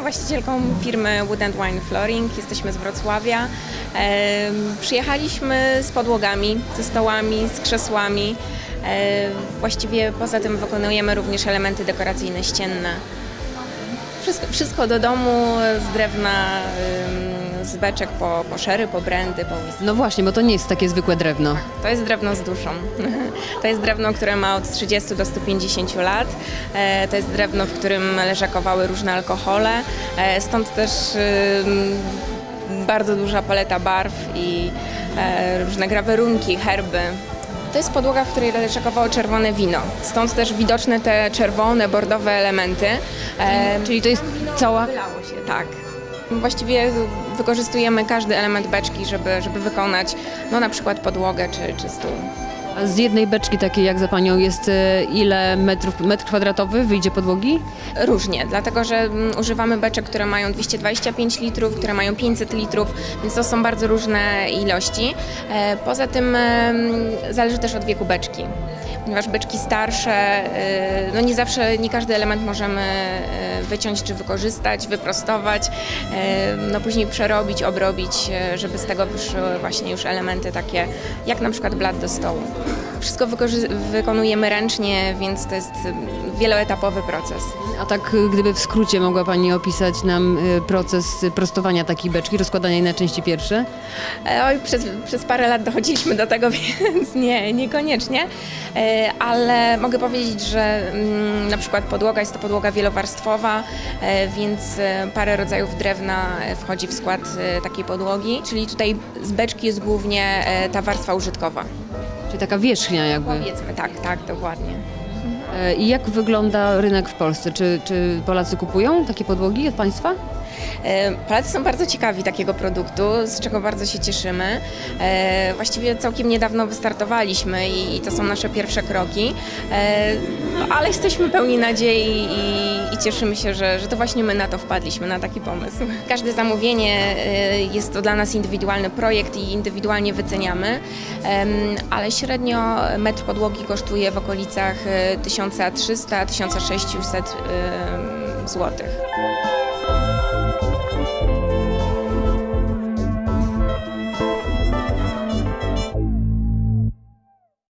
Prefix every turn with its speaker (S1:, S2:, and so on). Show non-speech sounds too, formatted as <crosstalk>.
S1: właścicielką firmy Wood and Wine Flooring, jesteśmy z Wrocławia. Przyjechaliśmy z podłogami, ze stołami, z krzesłami. Właściwie poza tym wykonujemy również elementy dekoracyjne ścienne. Wszystko, wszystko do domu z drewna, z beczek po, po szery, po brandy, po whisky.
S2: No właśnie, bo to nie jest takie zwykłe drewno.
S1: To jest drewno z duszą. <laughs> To jest drewno, które ma od 30 do 150 lat. E, To jest drewno, w którym leżakowały różne alkohole. E, Stąd też bardzo duża paleta barw i e, różne grawerunki, herby. To jest podłoga, w której leżakowało czerwone wino. Stąd też widoczne te czerwone, bordowe elementy.
S2: Czyli to jest cała...
S1: Wylało się, tak. Właściwie wykorzystujemy każdy element beczki, żeby, żeby wykonać no, na przykład podłogę czy, czy stół.
S2: Z jednej beczki takiej jak za panią jest e, ile metrów, metr kwadratowy wyjdzie podłogi?
S1: Różnie, dlatego że mm, używamy beczek, które mają 225 litrów, które mają 500 litrów, więc to są bardzo różne ilości. E, Poza tym zależy też od wieku beczki. Ponieważ beczki starsze, e, no nie zawsze, nie każdy element możemy wyciąć czy wykorzystać, wyprostować, no później przerobić, obrobić, żeby z tego wyszły właśnie już elementy takie, jak na przykład blat do stołu. Wszystko wykonujemy ręcznie, więc to jest wieloetapowy proces.
S2: A tak e, gdyby w skrócie mogła pani opisać nam e, proces prostowania takiej beczki, rozkładania jej na części pierwsze?
S1: E, Oj, przez, przez parę lat dochodziliśmy do tego, <laughs> więc nie, niekoniecznie. E, Ale mogę powiedzieć, że mm, na przykład podłoga jest to podłoga wielowarstwowa, e, więc parę rodzajów drewna wchodzi w skład takiej podłogi. Czyli tutaj z beczki jest głównie ta warstwa użytkowa.
S2: Czyli taka wierzchnia jakby.
S1: Powiedzmy, tak, tak, dokładnie.
S2: E, I jak wygląda rynek w Polsce? Czy, czy Polacy kupują takie podłogi od państwa?
S1: E, Polacy są bardzo ciekawi takiego produktu, z czego bardzo się cieszymy. E, Właściwie całkiem niedawno wystartowaliśmy i i to są nasze pierwsze kroki, E, no, ale jesteśmy pełni nadziei i, i cieszymy się, że, że to właśnie my na to wpadliśmy, na taki pomysł. Każde zamówienie e, jest to dla nas indywidualny projekt i indywidualnie wyceniamy, ale średnio metr podłogi kosztuje w okolicach e, 1300-1600 złotych.